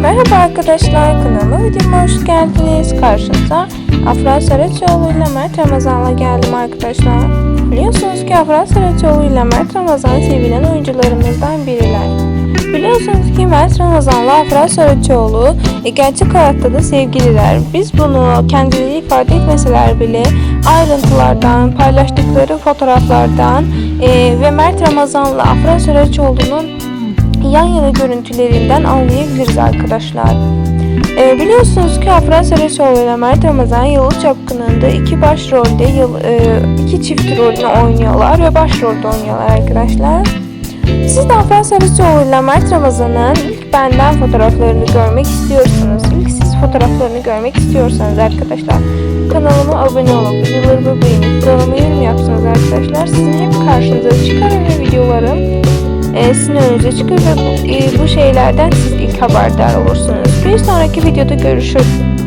Merhaba arkadaşlar kanalıma videoma hoş geldiniz. Karşınıza Afra Saraçoğlu ile Mert Ramazan'la geldim arkadaşlar. Biliyorsunuz ki Afra Saraçoğlu ile Mert Ramazan sevilen oyuncularımızdan biriler. Biliyorsunuz ki Mert Ramazan'la Afra Saraçoğlu e, gerçek hayatta da sevgililer. Biz bunu kendileri ifade etmeseler bile ayrıntılardan, paylaştıkları fotoğraflardan e, ve Mert Ramazan'la Afra Saraçoğlu'nun yan yana görüntülerinden anlayabiliriz arkadaşlar. Ee, biliyorsunuz ki Afra Saraçoğlu ile Mert Ramazan Yalı Çapkını'nda iki başrolde yıl, e, iki çift rolünü oynuyorlar ve başrolde oynuyorlar arkadaşlar. Siz de Afra Saraçoğlu ile Mert Ramazan'ın ilk benden fotoğraflarını görmek istiyorsanız, ilk siz fotoğraflarını görmek istiyorsanız arkadaşlar kanalıma abone olup videolarımı beğenip kanalıma yorum yapsanız arkadaşlar sizin hep karşınıza çıkar ve videolarım e, sizin önünüze çıkıyor ve bu, e, bu şeylerden siz ilk haberdar olursunuz. Bir sonraki videoda görüşürüz.